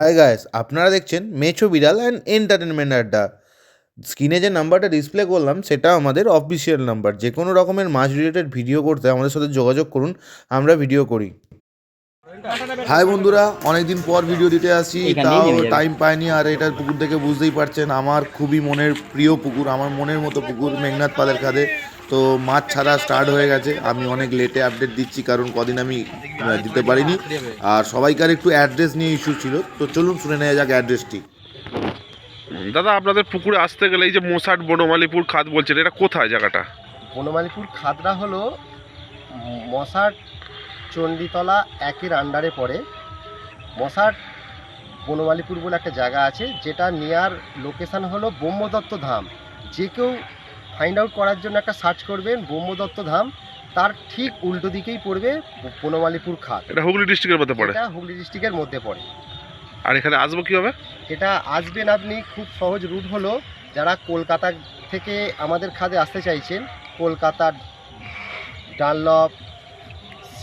Hi guys আপনারা দেখছেন মেছো বিড়াল অ্যান্ড এন্টারটেনমেন্ট আড্ডা স্ক্রিনে যে নাম্বারটা ডিসপ্লে করলাম, সেটা আমাদের অফিসিয়াল নাম্বার। যে কোনো রকমের মাছ রিলেটেড ভিডিও করতে আমাদের সাথে যোগাযোগ করুন, আমরা ভিডিও করি। হাই বন্ধুরা অনেকদিন পর ভিডিও দিতে আসি। তাও। টাইম পাইনি আর এটার পুকুর থেকে বুঝতেই পারছেন আমার খুবই মনের প্রিয় পুকুর আমার মনের মতো পুকুর মেঘনাথ পালের খাদে। তো মাছ ছাড়া স্টার্ট হয়ে গেছে। আমি অনেক লেটে আপডেট দিচ্ছি কারণ কদিন আমি দিতে পারিনি। আর সবাইকার একটু অ্যাড্রেস নিয়ে ইস্যু ছিল। তো চলুন শুনে নেওয়া যাক অ্যাড্রেসটি দাদা আপনাদের পুকুরে আসতে গেলে এই যে মোসাট বনমালীপুর খাদ বলছেন এটা কোথায় জায়গাটা? বনমালীপুর খাদরা হলো মশাট চণ্ডীতলা একের আন্ডারে পড়ে। মশাট বনমালীপুর বলে একটা জায়গা আছে যেটা নিয়ার লোকেশান হলো ব্রহ্মদত্ত ধাম। যে কেউ ফাইন্ড আউট করার জন্য একটা সার্চ করবেন ব্রহ্মদত্ত ধাম। তার ঠিক উল্টো দিকেই পড়বে বনমালীপুর খাদ এটা হুগলি ডিস্ট্রিক্টের মধ্যে পড়ে? এটা হুগলি ডিস্ট্রিক্টের মধ্যে পড়ে। আর এখানে আসব কীভাবে? এটা আসবেন আপনি খুব সহজ রুট হলো যারা কলকাতা থেকে আমাদের খাদে আসতে চাইছেন কলকাতা ডানলপ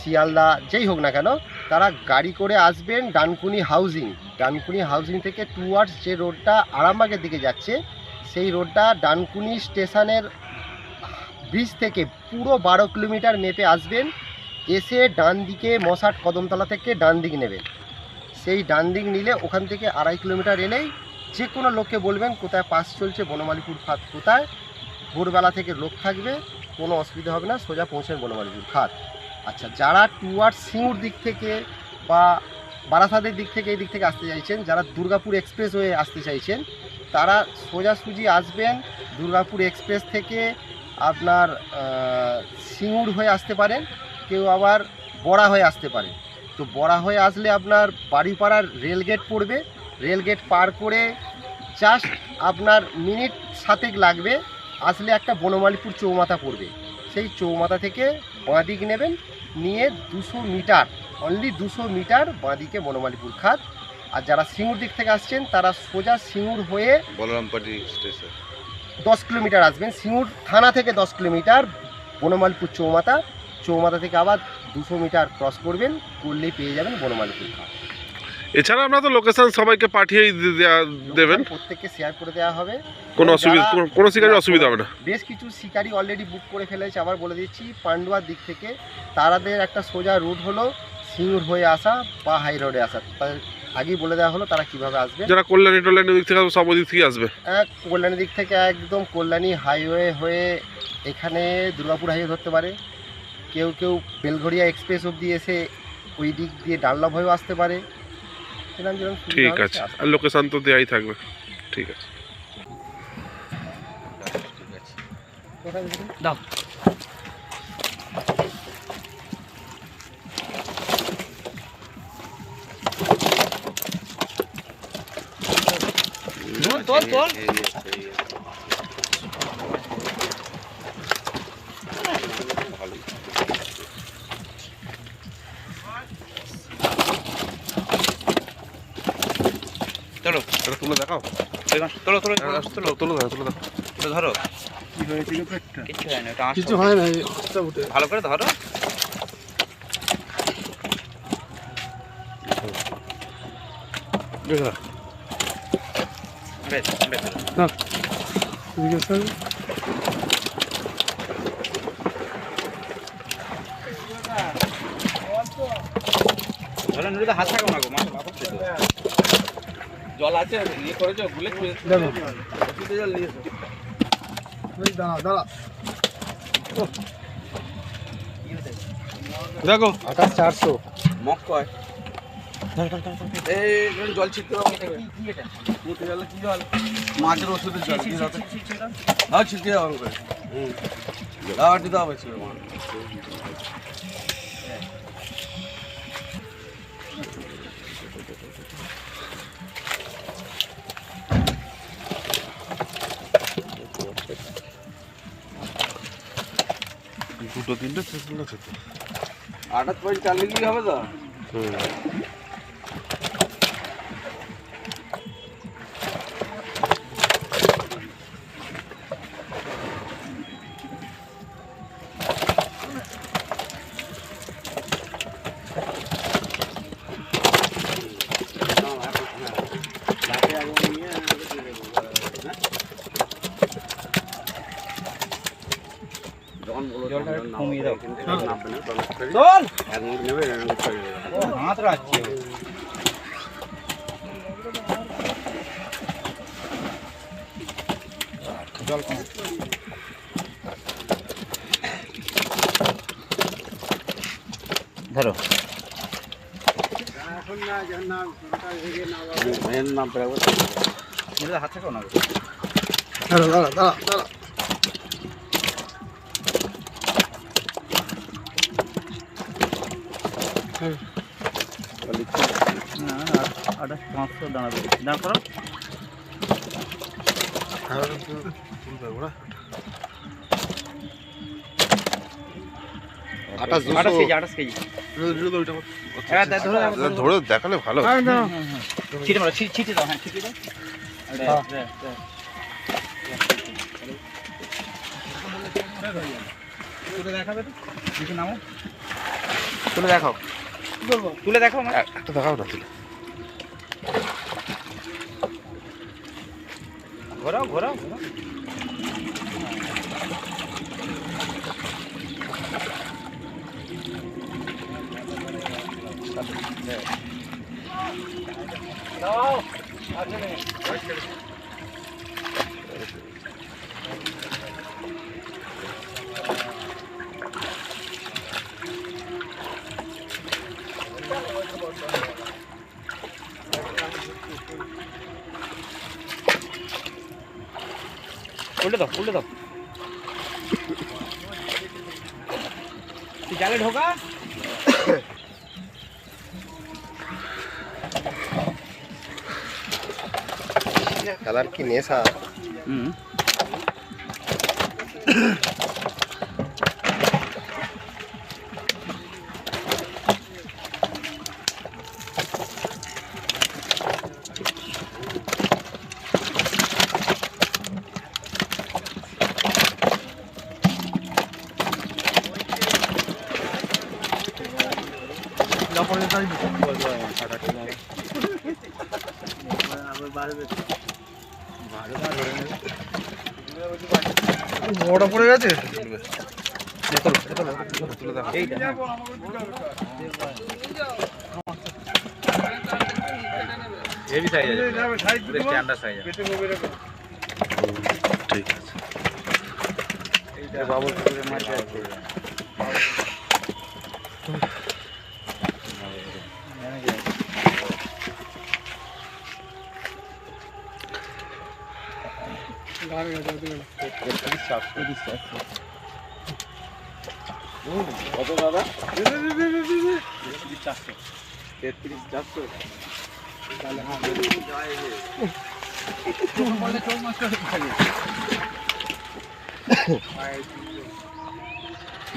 শিয়ালদা, যেই হোক না কেন, তারা গাড়ি করে আসবেন ডানকুনি হাউজিং। ডানকুনি হাউজিং থেকে টুয়ার্ডস যে রোডটা আরামবাগের দিকে যাচ্ছে, সেই রোডটা ডানকুনি স্টেশনের ব্রিজ থেকে পুরো বারো কিলোমিটার মেপে আসবেন, এসে ডান দিকে মশাট কদমতলা থেকে ডান দিক নেবেন। সেই ডান দিক নিলে ওখান থেকে আড়াই কিলোমিটার এলেই যে কোনো লোককে বলবেন কোথায় পাস চলছে, বনমালীপুর খাত কোথায়। ভোরবেলা থেকে লোক থাকবে, কোনো অসুবিধা হবে না, সোজা পৌঁছেন বনমালীপুর খাত আচ্ছা যারা টুয়ার্ড সিঙ্গুর দিক থেকে বা বারাসাতের দিক থেকে এই দিক থেকে আসতে চাইছেন, যারা দুর্গাপুর এক্সপ্রেস হয়ে আসতে চাইছেন, তারা সোজাসুজি আসবেন দুর্গাপুর এক্সপ্রেস থেকে আপনার সিঙ্গুর হয়ে আসতে পারেন, কেউ আবার বড়া হয়ে আসতে পারেন। তো বড়া হয়ে আসলে আপনার বাড়িপাড়ার রেলগেট পড়বে রেলগেট পার করে জাস্ট আপনার মিনিট সাতেক লাগবে, আসলে একটা বনমালীপুর চৌমাথা পড়বে। সেই চৌমাথা থেকে বাঁদিক নেবেন নিয়ে দুশো মিটার অনলি দুশো মিটার বাঁদিকে বনমালীপুর খাত। আর যারা সিঙ্গুর দিক থেকে আসছেন তারা সোজা সিঙ্গুর হয়ে বলরামপাটি স্টেশন। দশ কিলোমিটার আসবেন। সিঙ্গুর থানা থেকে দশ কিলোমিটার বনমালীপুর চৌমাতা চৌমাতা থেকে আবার দুশো মিটার ক্রস করবেন করলেই পেয়ে যাবেন বনমালীপুর খাত। এছাড়া আমরা তো লোকেশন সবাইকে পাঠিয়েই দেয়া- দেবেন। প্রত্যেককে শেয়ার করে দেওয়া হবে। কোনো অসুবিধা কোনো- শিকারের অসুবিধা হবে না। বেশ কিছু শিকারি অলরেডি বুক করে ফেলেছে আবার বলে দিচ্ছি পান্ডুয়ার দিক থেকে তারাদের একটা সোজা রুট হলো সিঙ্গুর হয়ে আসা বা হাই রোডে আসা। তাদের আগেই বলে দেওয়া হলো তারা কীভাবে আসবে। যারা কল্যাণী টল্যাণী দিক থেকে সব দিক থেকে আসবে। কল্যাণী দিক থেকে একদম কল্যাণী হাইওয়ে হয়ে এখানে দুর্গাপুর হাইওয়ে ধরতে পারে। কেউ কেউ বেলঘড়িয়া এক্সপ্রেস অবধি এসে ওই দিক দিয়ে ডানলভ হয়েও আসতে পারে। ঠিক আছে। আর লোকেশন তো দেয়াই থাকবে। ঠিক আছে। দাও। তোর তোল চলো এটা তুলে দেখাও তোলো তোলো তোলো তোলো তুলে দাও তুলে দাও তোলো ধরো কিচ্ছু হয় না ওটা কিছু হয় না ভালো করে ধরো বেশ বেশ ধরো নদীতে হাত থাকো না গো মাছ লাফাচ্ছে তো জল আছে? ইয়ে করেছ? গুলে ওষুধে জল নিয়েছো দেখো। আকাশ চারশো মক কয়? এই জল ছিটতে হবে কি জল? মাছের ওষুধের জল দিয়ে দাও তো। হ্যাঁ ছিটকে দুটো তিনটে শেষ হলে খেতে আঠাশ পয়েন্ট চালিয়ে দিলে হবে তো? হুম। ধরো। এটা হাত থেকে না। দাঁড়া দাঁড়া দাঁড়া না আটা পাঁচশো দাঁড়াবে দাঁড় করো আঠাশ আঠাশ কেজি আঠাশ কেজি হ্যাঁ। তা ধরো। দেখালে ভালো ছিটে মারো ছি- ছিটে দাও হ্যাঁ ছিটে দাও। আরে। তুলে দেখাবে তো? দেখি নামো? তুলে দেখাও। তুলে আমার একটা দেখাও না তুলে। ঘোরাও ঘোরাও ঘোরাও। উল্টে দাও উল্টে দাও। তুই জালে ঢোকা। খেলার কি নেশা? হুম। বড় পড়ে গেছে? এইটা। হেভি সাইজ আছে স্ট্যান্ডার্ড সাইজ ঠিক আছে। এইটা বাবুল মাছ আছে।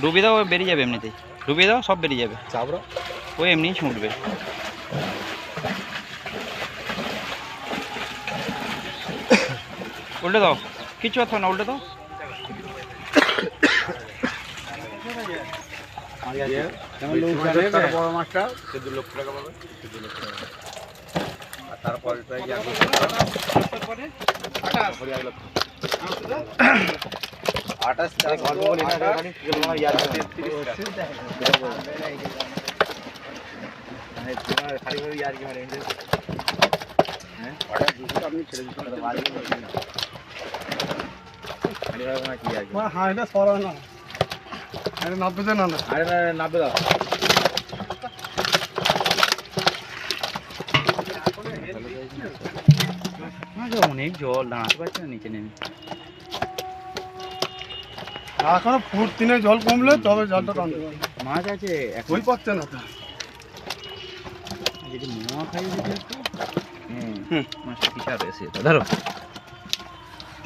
ডুবিয়ে দাও বেরিয়ে যাবে এমনিতেই। ডুবিয়ে দাও সব বেরিয়ে যাবে। চাবড়া? ও এমনিই ছুটবে। উল্টে দাও। কিছু কথা না উল্টে দাও। বড় মাছটা হ্যাঁ এটা সরা না না না। দাও। অনেক জল দাঁড়াতে পারছে না নিচে নেমে। এখনও ফুট তিনে জল কমলে তবে জলটা টানতে পারবে মাছ আছে ওই পাচ্ছে না তো যদি মোয়া খাই যদি হুম। মাছটা পিছা বেশি এটা ধরো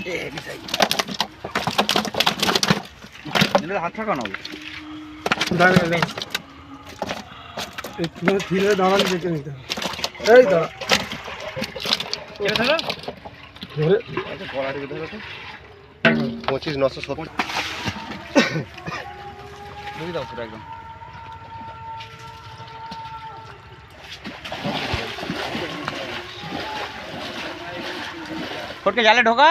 এ বিশাই এটা হাত থাকা না দাঁড়িয়ে দাঁড়া একটু ধীরে দাঁড়ালে দেখে নিতে হবে। এই দাঁড়া। আচ্ছা পঁচিশ নশো সত্তর। বুঝে দাও পুরো একদম? ফটকে জালে ঢোকা।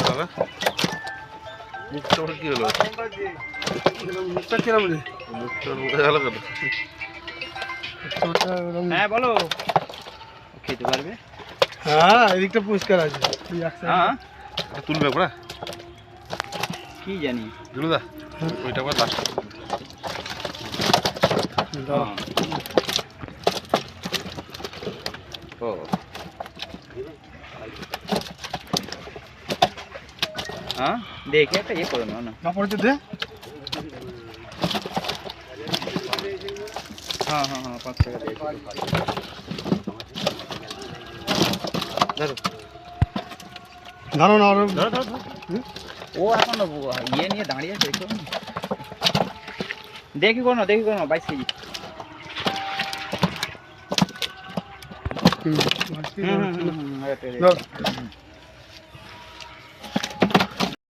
দাদা মুখটা ওর কি হলো মুখটা কিরম মুখটা বোঝা গেল কেন হ্যাঁ বলো। খেতে পারবে? হ্যাঁ এদিকটা পরিষ্কার আছে। হ্যাঁ। এটা তুলবে আমরা কি জানি? দিলুদা ওইটা আবার লাস্ট হ্যাঁ। ও। হ্যাঁ দেখে একটা ইয়ে করে নাও না। না কাপড়টা দে। হ্যাঁ হ্যাঁ হ্যাঁ পাঁচ টাকা দিয়ে। ধরো ধরো না ধরো ধরো ধরো। ও এখন ইয়ে নিয়ে দাঁড়িয়ে আছে দেখো। দেখি কোনো দেখি কোনো বাইশ কেজি। হুম হুম হুম হুম